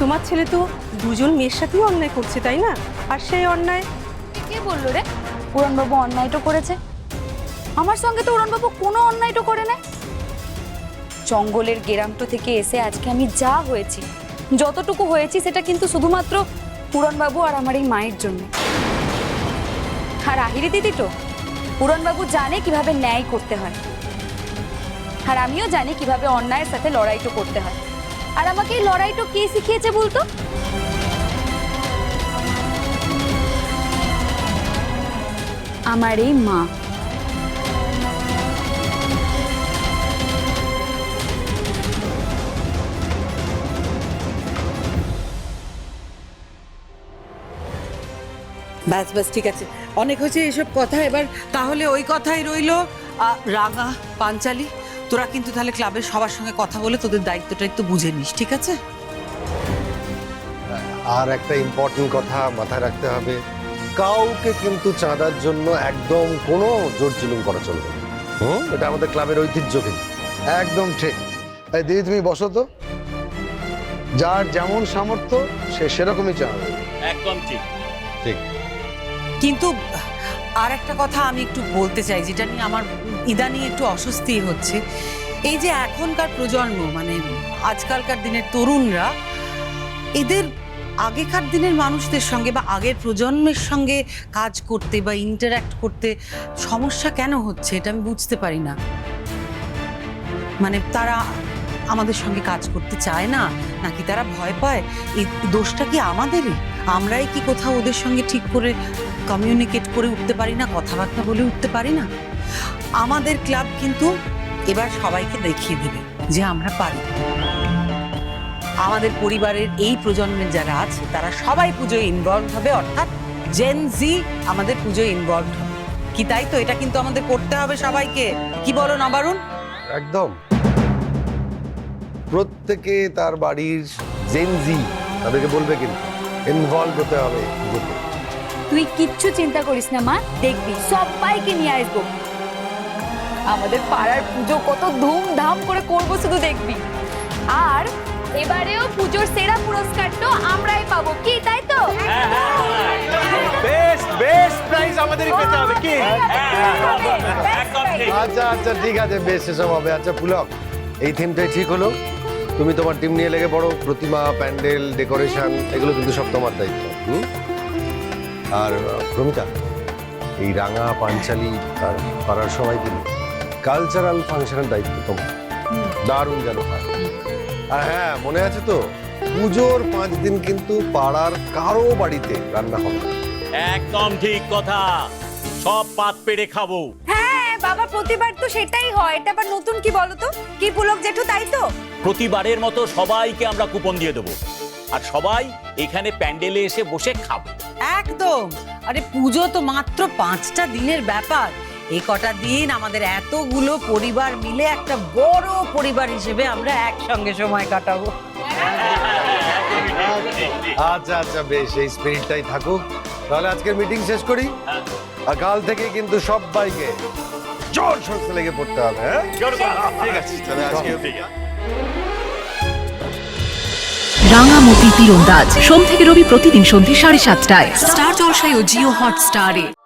তোমার ছেলে তো দুজন মেয়ের সাথেই অন্যায় করছে তাই না? আর সেই অন্যায় কে বলল রে? উড়নবাবু অন্যায়টা করেছে। আমার সঙ্গে তো উড়নবাবু কোনো অন্যায়টা করে নাই। জঙ্গলের গেরামটো থেকে এসে আজকে আমি যা হয়েছি যতটুকু হয়েছি সেটা কিন্তু শুধুমাত্র পুরনবাবু আর আমার এই মায়ের জন্য। আর আহিরি দিদি তো পুরনবাবু জানে কীভাবে ন্যায় করতে হয়। আর আমিও জানি কীভাবে অন্যায়ের সাথে লড়াইটো করতে হয়। আর আমাকে এই লড়াইটো কে শিখিয়েছে বলতো? আমার এই মা। ব্যাস ব্যাস, ঠিক আছে। অনেক হয়েছে এসব কথা, এবার তাহলে ওই কথাই রইল রাঙা, পাঞ্চালি। তোরা কিন্তু তাহলে ক্লাবের সবার সঙ্গে কথা বলে তোদের দায়িত্বটা একটু বুঝে নিস ঠিক আছে? আর একটা ইম্পর্টেন্ট কথা মাথায় রাখতে হবে। কাউকে কিন্তু চাঁদার জন্য একদম কোনো জোর জুলুম করা চলবে হুম? এটা আমাদের ক্লাবের ঐতিহ্য কিন্তু। একদম ঠিক। এই দিদি তুমি বসো তো। যার যেমন সামর্থ্য সে সেরকমই চাবে একদম ঠিক। ঠিক। কিন্তু আর একটা কথা আমি একটু বলতে চাই, যেটা নিয়ে আমার ইদানিং একটু অস্বস্তি হচ্ছে। এই যে এখনকার প্রজন্ম মানে আজকালকার দিনের তরুণরা, এদের আগেকার দিনের মানুষদের সঙ্গে বা আগের প্রজন্মের সঙ্গে কাজ করতে বা ইন্টারাক্ট করতে সমস্যা কেন হচ্ছে, এটা আমি বুঝতে পারি না। মানে তারা আমাদের সঙ্গে কাজ করতে চায় না, নাকি তারা ভয় পায়? এই দোষটা কি আমাদেরই? আমরাই কি কোথাও ওদের সঙ্গে ঠিক করে কমিউনিকেট করে উঠতে পারি না, কথাবার্তা বলে উঠতে পারি না? আমাদের ক্লাব কিন্তু এবার সবাইকে দেখিয়ে দেবে যে আমরা পারি। আমাদের পরিবারের এই প্রজন্মের যারা আছে, তারা সবাই পুজোয় ইনভলভ হবে, অর্থাৎ জেন জি আমাদের পুজোয় ইনভলভ হবে। কি তাই তো? এটা কিন্তু আমাদের করতে হবে সবাইকে। কি বলো নবারুণ? একদম। প্রত্যেকে তার বাড়ির জেনজি তাদেরকে বলবে কিন্তু ইনভলভ হতে হবে তুই কিচ্ছু চিন্তা করিস না মা দেখবি সবাইকে নিয়ে আসব। আমাদের পাড়ার পুজো কত ধুমধাম করে করব শুধু দেখবি। আর এবারেও পুজোর সেরা পুরস্কারটা আমরাই পাবো কি তাই তো? বেস্ট বেস্ট প্রাইজ আমাদেরই পেতে হবে কি? আচ্ছা আচ্ছা ঠিক আছে বেশ এসব হবে। আচ্ছা পুলক এই থিমটাই ঠিক হলো। তুমি তোমার টিম নিয়ে লেগে পড়ো প্রতিমা প্যান্ডেল ডেকোরেশন এগুলো কিন্তু সব তোমার দায়িত্ব হুম? আর প্রমিতা এই রাঙা পাঞ্চালি আর পাড়ার সবাই কিন্তু কালচারাল ফাংশনের দায়িত্ব তোমার। দারুণ যেন হয়। আর হ্যাঁ মনে আছে তো? পুজোর পাঁচ দিন কিন্তু পাড়ার কারও বাড়িতে রান্না হবে একদম ঠিক কথা। সব পাত পেড়ে খাব। হ্যাঁ বাবা প্রতিবার তো সেটাই হয়। এটা আবার নতুন কি বলো তো কি পুলক জেঠু তাই তো? প্রতিবারের মতো সবাইকে আমরা কুপন দিয়ে দেবো। আর সবাই এখানে প্যান্ডেলে এসে বসে খাব। একদম। আরে পুজো তো মাত্র পাঁচটা দিনের ব্যাপার। এই কটা দিন আমাদের এতগুলো পরিবার মিলে একটা বড় পরিবার হিসেবে আমরা একসঙ্গে সময় কাটাবো। আচ্ছা আচ্ছা বেশ এই স্পিরিটটাই থাকুক। তাহলে আজকের মিটিং শেষ করি? আর কাল থেকে কিন্তু সবাইকে জোর সরষে লেগে পড়তে হবে হ্যাঁ? ঠিক আছে তাহলে আজকে রাঙামতি তীরন্দাজ। সোম থেকে রবি প্রতিদিন সন্ধ্যে সাড়ে সাতটায়। স্টার জলসায় ও জিও হটস্টারে।